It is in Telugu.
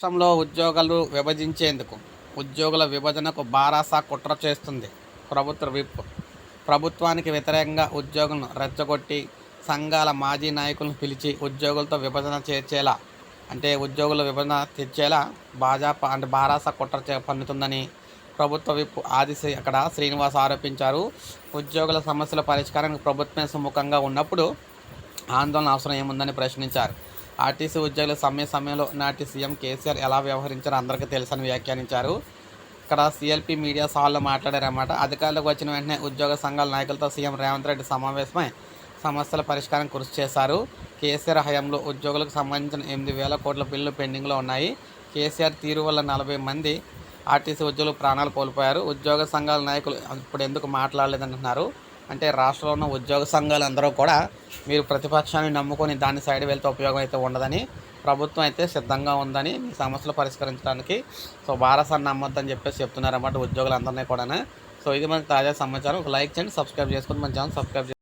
రాష్ట్రంలో ఉద్యోగాలు విభజించేందుకు ఉద్యోగుల విభజనకు బారాసా కుట్ర చేస్తుంది ప్రభుత్వ విప్ ప్రభుత్వానికి వ్యతిరేకంగా ఉద్యోగులను రెచ్చగొట్టి సంఘాల మాజీ నాయకులను పిలిచి ఉద్యోగులతో విభజన చేర్చేలా అంటే ఉద్యోగుల విభజన తెచ్చేలా భాజపా అంటే బారాసా కుట్ర చే పన్నుతుందని ప్రభుత్వ విప్ ఆదిశ అక్కడ శ్రీనివాస్ ఆరోపించారు. ఉద్యోగుల సమస్యల పరిష్కారానికి ప్రభుత్వమే సుముఖంగా ఉన్నప్పుడు ఆందోళన అవసరం ఏముందని ప్రశ్నించారు. ఆర్టీసీ ఉద్యోగుల సమ్మె సమయంలో నాటి సీఎం కేసీఆర్ ఎలా వ్యవహరించారో అందరికీ తెలుసని వ్యాఖ్యానించారు. ఇక్కడ సిఎల్పి మీడియా సాల్లో మాట్లాడారన్నమాట. అధికారులకు వచ్చిన వెంటనే ఉద్యోగ సంఘాల నాయకులతో సీఎం రేవంత్ రెడ్డి సమావేశమై సమస్యల పరిష్కారం కృషి చేశారు. కేసీఆర్ హయాంలో ఉద్యోగులకు సంబంధించిన ఎనిమిది వేల కోట్ల బిల్లులు పెండింగ్లో ఉన్నాయి. కేసీఆర్ తీరు వల్ల నలభై మంది ఆర్టీసీ ఉద్యోగులు ప్రాణాలు కోల్పోయారు. ఉద్యోగ సంఘాల నాయకులు ఇప్పుడు ఎందుకు మాట్లాడలేదంటున్నారు. అంటే రాష్ట్రంలో ఉన్న ఉద్యోగ సంఘాలు అందరూ కూడా మీరు ప్రతిపక్షాన్ని నమ్ముకొని దాని సైడ్ వెళ్తే ఉపయోగం అయితే ఉండదని ప్రభుత్వం అయితే సిద్ధంగా ఉందని మీ సమస్యలు పరిష్కరించడానికి సో భారసాన్ని నమ్మొద్దని చెప్పేసి చెప్తున్నారన్నమాట ఉద్యోగులందరినీ కూడా సో ఇది మనకి తాజా సమాచారం. ఒక లైక్ చేయండి సబ్స్క్రైబ్ చేసుకుని మన ఛానల్ సబ్స్క్రైబ్